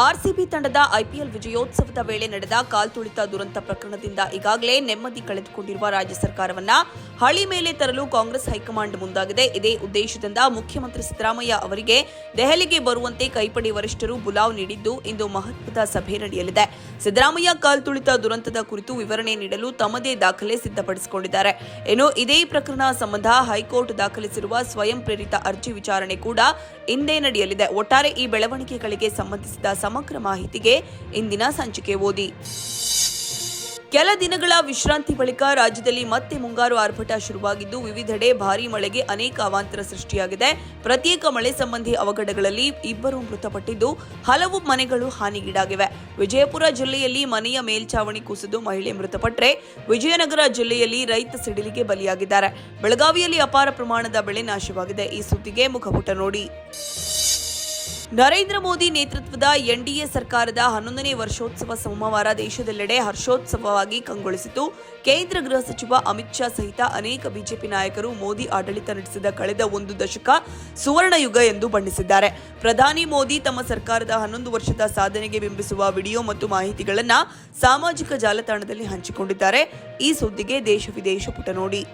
RCB ತಂಡದ IPL ವಿಜಯೋತ್ಸವದ ವೇಳೆ ನಡೆದ ಕಾಲ್ತುಳಿತ ದುರಂತ ಪ್ರಕರಣದಿಂದ ಈಗಾಗಲೇ ನೆಮ್ಮದಿ ಕಳೆದುಕೊಂಡಿರುವ ರಾಜ್ಯ ಸರ್ಕಾರವನ್ನ ಹಳಿ ಮೇಲೆ ತರಲು ಕಾಂಗ್ರೆಸ್ ಹೈಕಮಾಂಡ್ ಮುಂದಾಗಿದೆ. ಇದೇ ಉದ್ದೇಶದಿಂದ ಮುಖ್ಯಮಂತ್ರಿ ಸಿದ್ದರಾಮಯ್ಯ ಅವರಿಗೆ ದೆಹಲಿಗೆ ಬರುವಂತೆ ಕೈಪಡೆ ವರಿಷ್ಠರು ಬುಲಾವ್ ನೀಡಿದ್ದು ಇಂದು ಮಹತ್ವದ ಸಭೆ ನಡೆಯಲಿದೆ. ಸಿದ್ದರಾಮಯ್ಯ ಕಾಲ್ತುಳಿತ ದುರಂತದ ಕುರಿತು ವಿವರಣೆ ನೀಡಲು ತಮ್ಮದೇ ದಾಖಲೆ ಸಿದ್ಧಪಡಿಸಿಕೊಂಡಿದ್ದಾರೆ. ಇನ್ನು ಇದೇ ಪ್ರಕರಣ ಸಂಬಂಧ ಹೈಕೋರ್ಟ್ ದಾಖಲಿಸಿರುವ ಸ್ವಯಂ ಪ್ರೇರಿತ ಅರ್ಜಿ ವಿಚಾರಣೆ ಕೂಡ ಇಂದೇ ನಡೆಯಲಿದೆ. ಒಟ್ಟಾರೆ ಈ ಬೆಳವಣಿಗೆಗಳಿಗೆ ಸಂಬಂಧಿಸಿದ ಸಮಗ್ರ ಮಾಹಿತಿಗೆ ಇಂದಿನ ಸಂಚಿಕೆ ಓದಿ. ಕೆಲ ದಿನಗಳ ವಿಶ್ರಾಂತಿ ಬಳಿಕ ರಾಜ್ಯದಲ್ಲಿ ಮತ್ತೆ ಮುಂಗಾರು ಆರ್ಭಟ ಶುರುವಾಗಿದ್ದು, ವಿವಿಧೆಡೆ ಭಾರೀ ಮಳೆಗೆ ಅನೇಕ ಅವಾಂತರ ಸೃಷ್ಟಿಯಾಗಿದೆ. ಪ್ರತ್ಯೇಕ ಮಳೆ ಸಂಬಂಧಿ ಅವಘಡಗಳಲ್ಲಿ ಇಬ್ಬರು ಮೃತಪಟ್ಟಿದ್ದು, ಹಲವು ಮನೆಗಳು ಹಾನಿಗೀಡಾಗಿವೆ. ವಿಜಯಪುರ ಜಿಲ್ಲೆಯಲ್ಲಿ ಮನೆಯ ಮೇಲ್ಛಾವಣಿ ಕುಸಿದು ಮಹಿಳೆ ಮೃತಪಟ್ಟರೆ ವಿಜಯನಗರ ಜಿಲ್ಲೆಯಲ್ಲಿ ರೈತ ಸಿಡಿಲಿಗೆ ಬಲಿಯಾಗಿದ್ದಾರೆ. ಬೆಳಗಾವಿಯಲ್ಲಿ ಅಪಾರ ಪ್ರಮಾಣದ ಬೆಳೆ ನಾಶವಾಗಿದೆ. ಈ ಸುದ್ದಿಗೆ ಮುಖಪುಟ ನೋಡಿ. ನರೇಂದ್ರ ಮೋದಿ ನೇತೃತ್ವದ ಎನ್ಡಿಎ ಸರ್ಕಾರದ ಹನ್ನೊಂದನೇ ವರ್ಷೋತ್ಸವ ಸೋಮವಾರ ದೇಶದೆಲ್ಲೆಡೆ ಹರ್ಷೋತ್ಸವವಾಗಿ ಕಂಗೊಳಿಸಿತು. ಕೇಂದ್ರ ಗೃಹ ಸಚಿವ ಅಮಿತ್ ಶಾ ಸಹಿತ ಅನೇಕ ಬಿಜೆಪಿ ನಾಯಕರು ಮೋದಿ ಆಡಳಿತ ನಡೆಸಿದ ಕಳೆದ ಒಂದು ದಶಕ ಸುವರ್ಣ ಯುಗ ಎಂದು ಬಣ್ಣಿಸಿದ್ದಾರೆ. ಪ್ರಧಾನಿ ಮೋದಿ ತಮ್ಮ ಸರ್ಕಾರದ ಹನ್ನೊಂದು ವರ್ಷದ ಸಾಧನೆಗೆ ಬಿಂಬಿಸುವ ವಿಡಿಯೋ ಮತ್ತು ಮಾಹಿತಿಗಳನ್ನು ಸಾಮಾಜಿಕ ಜಾಲತಾಣದಲ್ಲಿ ಹಂಚಿಕೊಂಡಿದ್ದಾರೆ. ಈ ಸುದ್ದಿಗೆ ದೇಶ ವಿದೇಶ ಪುಟ ನೋಡಿ.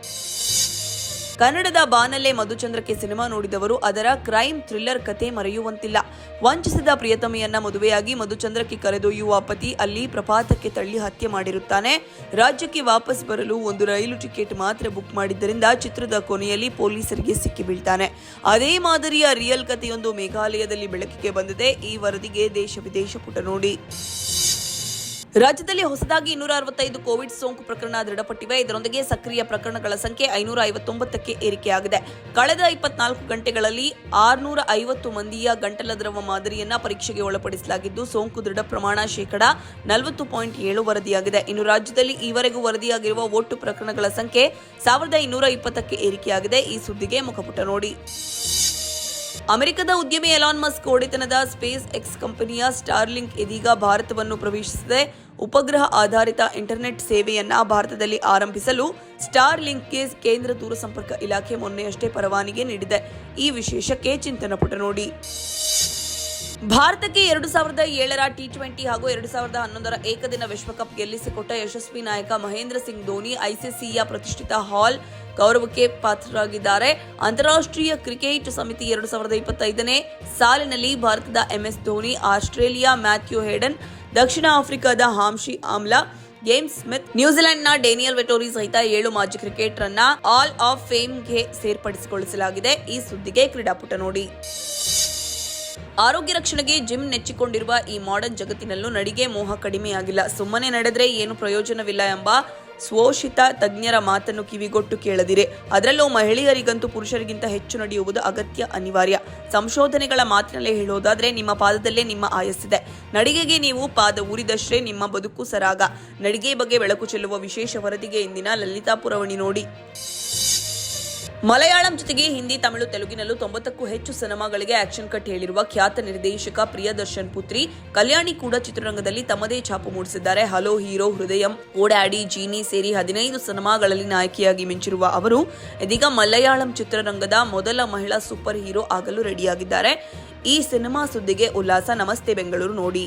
ಕನ್ನಡದ ಬಾನಲ್ಲೇ ಮಧುಚಂದ್ರಕ್ಕೆ ಸಿನಿಮಾ ನೋಡಿದವರು ಅದರ ಕ್ರೈಮ್ ಥ್ರಿಲ್ಲರ್ ಕತೆ ಮರೆಯುವಂತಿಲ್ಲ. ವಂಚಿಸಿದ ಪ್ರಿಯತಮೆಯನ್ನ ಮದುವೆಯಾಗಿ ಮಧುಚಂದ್ರಕ್ಕೆ ಕರೆದೊಯ್ಯುವ ಪತಿ ಅಲ್ಲಿ ಪ್ರಪಾತಕ್ಕೆ ತಳ್ಳಿ ಹತ್ಯೆ ಮಾಡಿರುತ್ತಾನೆ. ರಾಜ್ಯಕ್ಕೆ ವಾಪಸ್ ಬರಲು ಒಂದು ರೈಲು ಟಿಕೆಟ್ ಮಾತ್ರ ಬುಕ್ ಮಾಡಿದ್ದರಿಂದ ಚಿತ್ರದ ಕೊನೆಯಲ್ಲಿ ಪೊಲೀಸರಿಗೆ ಸಿಕ್ಕಿಬೀಳ್ತಾನೆ ಅದೇ ಮಾದರಿಯ ರಿಯಲ್ ಕಥೆಯೊಂದು ಮೇಘಾಲಯದಲ್ಲಿ ಬೆಳಕಿಗೆ ಬಂದಿದೆ. ಈ ವರದಿಗೆ ದೇಶ ವಿದೇಶ ಪುಟ ನೋಡಿ. ರಾಜ್ಯದಲ್ಲಿ ಹೊಸದಾಗಿ ಇನ್ನೂರ ಅರವತ್ತೈದು ಕೋವಿಡ್ ಸೋಂಕು ಪ್ರಕರಣ ದೃಢಪಟ್ಟಿವೆ. ಇದರೊಂದಿಗೆ ಸಕ್ರಿಯ ಪ್ರಕರಣಗಳ ಸಂಖ್ಯೆ ಐನೂರ ಐವತ್ತೊಂಬತ್ತಕ್ಕೆ ಏರಿಕೆಯಾಗಿದೆ. ಕಳೆದ ಇಪ್ಪತ್ನಾಲ್ಕು ಗಂಟೆಗಳಲ್ಲಿ ಆರುನೂರ ಐವತ್ತು ಮಂದಿಯ ಗಂಟಲ ದ್ರವ ಮಾದರಿಯನ್ನ ಪರೀಕ್ಷೆಗೆ ಒಳಪಡಿಸಲಾಗಿದ್ದು, ಸೋಂಕು ದೃಢ ಪ್ರಮಾಣ ಶೇಕಡ ನಲವತ್ತು ಪಾಯಿಂಟ್ ಏಳು ವರದಿಯಾಗಿದೆ. ಇನ್ನು ರಾಜ್ಯದಲ್ಲಿ ಈವರೆಗೂ ವರದಿಯಾಗಿರುವ ಒಟ್ಟು ಪ್ರಕರಣಗಳ ಸಂಖ್ಯೆ ಸಾವಿರದ ಇನ್ನೂರ ಇಪ್ಪತ್ತಕ್ಕೆ ಏರಿಕೆಯಾಗಿದೆ. ಈ ಸುದ್ದಿಗೆ ಮುಖಪುಟ ನೋಡಿ. ಅಮೆರಿಕದ ಉದ್ಯಮಿ ಎಲಾನ್ ಮಸ್ಕ್ ಒಡೆತನದ ಸ್ಪೇಸ್ ಎಕ್ಸ್ ಕಂಪನಿಯ ಸ್ಟಾರ್ಲಿಂಕ್ ಇದೀಗ ಭಾರತವನ್ನು ಪ್ರವೇಶಿಸಿದೆ. ಉಪಗ್ರಹ ಆಧಾರಿತ ಇಂಟರ್ನೆಟ್ ಸೇವೆಯನ್ನ ಭಾರತದಲ್ಲಿ ಆರಂಭಿಸಲು ಸ್ಟಾರ್ ಲಿಂಕ್ಗೆ ಕೇಂದ್ರ ದೂರಸಂಪರ್ಕ ಇಲಾಖೆ ಮೊನ್ನೆಯಷ್ಟೇ ಪರವಾನಗಿ ನೀಡಿದೆ. ಈ ವಿಶೇಷಕ್ಕೆ ಚಿಂತನ ಪುಟ ನೋಡಿ. ಭಾರತಕ್ಕೆ ಎರಡು ಸಾವಿರದ ಏಳರ ಟಿ ಟ್ವೆಂಟಿ ಹಾಗೂ ಎರಡು ಸಾವಿರದ ಹನ್ನೊಂದರ ಏಕದಿನ ವಿಶ್ವಕಪ್ ಗೆಲ್ಲಿಸಿಕೊಟ್ಟ ಯಶಸ್ವಿ ನಾಯಕ ಮಹೇಂದ್ರ ಸಿಂಗ್ ಧೋನಿ ಐಸಿಸಿಯ ಪ್ರತಿಷ್ಠಿತ ಹಾಲ್ ಗೌರವಕ್ಕೆ ಪಾತ್ರರಾಗಿದ್ದಾರೆ. ಅಂತಾರಾಷ್ಟ್ರೀಯ ಕ್ರಿಕೆಟ್ ಸಮಿತಿ ಎರಡು ಸಾವಿರದ ಇಪ್ಪತ್ತೈದನೇ ಸಾಲಿನಲ್ಲಿ ಭಾರತದ MS Dhoni, Australia Matthew Hayden ದಕ್ಷಿಣ ಆಫ್ರಿಕಾದ ಹಾಂಶಿ ಆಮ್ಲಾ ಗೇಮ್ ಸ್ಮಿತ್, ನ್ಯೂಜಿಲೆಂಡ್ನ ಡೇನಿಯಲ್ ವೆಟೋರಿ ಸಹಿತ ಏಳು ಮಾಜಿ ಕ್ರಿಕೆಟರ್ನ ಆಲ್ ಆಫ್ ಫೇಮ್ಗೆ ಸೇರ್ಪಡಿಸಿಕೊಳ್ಳಲಾಗಿದೆ ಈ ಸುದ್ದಿಗೆ ಕ್ರೀಡಾಪುಟ ನೋಡಿ. ಆರೋಗ್ಯ ರಕ್ಷಣೆಗೆ ಜಿಮ್ ನೆಚ್ಚಿಕೊಂಡಿರುವ ಈ ಮಾಡರ್ನ್ ಜಗತ್ತಿನಲ್ಲೂ ನಡಿಗೆ ಮೋಹ ಕಡಿಮೆಯಾಗಿಲ್ಲ. ಸುಮ್ಮನೆ ನಡೆದ್ರೆ ಏನು ಪ್ರಯೋಜನವಿಲ್ಲ ಎಂಬ ಸ್ವೋಷಿತ ತಜ್ಞರ ಮಾತನ್ನು ಕಿವಿಗೊಟ್ಟು ಕೇಳದಿರೆ. ಅದರಲ್ಲೂ ಮಹಿಳೆಯರಿಗಂತೂ ಪುರುಷರಿಗಿಂತ ಹೆಚ್ಚು ನಡೆಯುವುದು ಅಗತ್ಯ, ಅನಿವಾರ್ಯ. ಸಂಶೋಧನೆಗಳ ಮಾತಿನಲ್ಲೇ ಹೇಳೋದಾದ್ರೆ ನಿಮ್ಮ ಪಾದದಲ್ಲೇ ನಿಮ್ಮ ಆಯಸ್ಸಿದೆ. ನಡಿಗೆಗೆ ನೀವು ಪಾದ ಊರಿದಷ್ಟೇ ನಿಮ್ಮ ಬದುಕು ಸರಾಗ. ನಡಿಗೆ ಬಗ್ಗೆ ಬೆಳಕು ಚೆಲ್ಲುವ ವಿಶೇಷ ವರದಿಗೆ ಇಂದಿನ ಲಲಿತಾ ಪುರವಣಿ ನೋಡಿ. ಮಲಯಾಳಂ ಜೊತೆಗೆ ಹಿಂದಿ, ತಮಿಳು, ತೆಲುಗಿನಲ್ಲೂ ತೊಂಬತ್ತಕ್ಕೂ ಹೆಚ್ಚು ಸಿನಿಮಾಗಳಿಗೆ ಆಕ್ಷನ್ ಕಟ್ ಹೇಳಿರುವ ಖ್ಯಾತ ನಿರ್ದೇಶಕ ಪ್ರಿಯದರ್ಶನ್ ಪುತ್ರಿ, ಕಲ್ಯಾಣಿ ಕೂಡ ಚಿತ್ರರಂಗದಲ್ಲಿ ತಮ್ಮದೇ ಛಾಪು ಮೂಡಿಸಿದ್ದಾರೆ. ಹಲೋ ಹೀರೋ ಹೃದಯಂ, ಓಡಾಡಿ, ಜೀನಿ ಸೇರಿ ಹದಿನೈದು ಸಿನಿಮಾಗಳಲ್ಲಿ ನಾಯಕಿಯಾಗಿ ಮಿಂಚಿರುವ ಅವರು, ಇದೀಗ ಮಲಯಾಳಂ ಚಿತ್ರರಂಗದ ಮೊದಲ ಮಹಿಳಾ ಸೂಪರ್ ಹೀರೋ ಆಗಲು ರೆಡಿಯಾಗಿದ್ದಾರೆ. ಈ ಸಿನಿಮಾ ಸುದ್ದಿಗೆ ಉಲ್ಲಾಸ. ನಮಸ್ತೆ ಬೆಂಗಳೂರು ನೋಡಿ.